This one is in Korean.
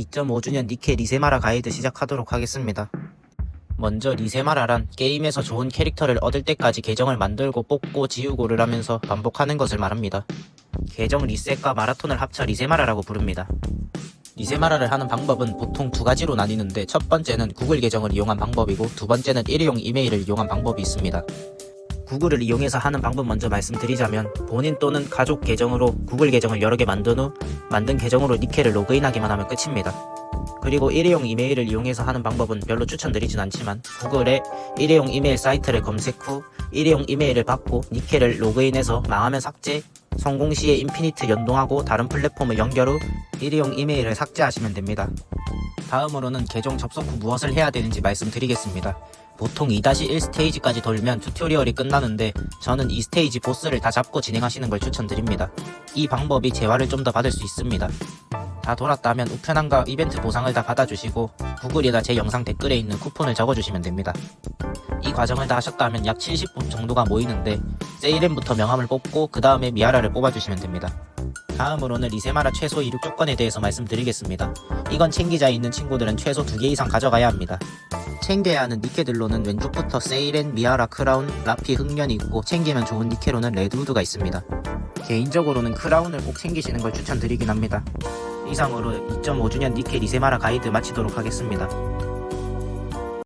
2.5주년 니케 리세마라 가이드 시작하도록 하겠습니다. 먼저 리세마라란 게임에서 좋은 캐릭터를 얻을 때까지 계정을 만들고 뽑고 지우고를 하면서 반복하는 것을 말합니다. 계정 리셋과 마라톤을 합쳐 리세마라라고 부릅니다. 리세마라를 하는 방법은 보통 두 가지로 나뉘는데 첫 번째는 구글 계정을 이용한 방법이고 두 번째는 일회용 이메일을 이용한 방법이 있습니다. 구글을 이용해서 하는 방법 먼저 말씀드리자면 본인 또는 가족 계정으로 구글 계정을 여러 개 만든 후 만든 계정으로 니케를 로그인하기만 하면 끝입니다. 그리고 일회용 이메일을 이용해서 하는 방법은 별로 추천드리진 않지만 구글에 일회용 이메일 사이트를 검색 후 일회용 이메일을 받고 니케를 로그인해서 망하면 삭제, 성공 시에 인피니트 연동하고 다른 플랫폼을 연결 후 일회용 이메일을 삭제하시면 됩니다. 다음으로는 계정 접속 후 무엇을 해야 되는지 말씀드리겠습니다. 보통 2-1 스테이지까지 돌면 튜토리얼이 끝나는데 저는 2스테이지 보스를 다 잡고 진행하시는 걸 추천드립니다. 이 방법이 재화를 좀 더 받을 수 있습니다. 다 돌았다면 우편함과 이벤트 보상을 다 받아주시고 구글이나 제 영상 댓글에 있는 쿠폰을 적어주시면 됩니다. 이 과정을 다 하셨다면 약 70분 정도가 모이는데 세이렌부터 명함을 뽑고 그 다음에 미아라를 뽑아주시면 됩니다. 다음으로는 리세마라 최소 이륙 조건에 대해서 말씀드리겠습니다. 이건 챙기자 있는 친구들은 최소 2개 이상 가져가야 합니다. 챙겨야 하는 니케들로는 왼쪽부터 세이렌, 미아라, 크라운, 라피, 흑련이 있고 챙기면 좋은 니케로는 레드우드가 있습니다. 개인적으로는 크라운을 꼭 챙기시는 걸 추천드리긴 합니다. 이상으로 2.5주년 니케 리세마라 가이드 마치도록 하겠습니다.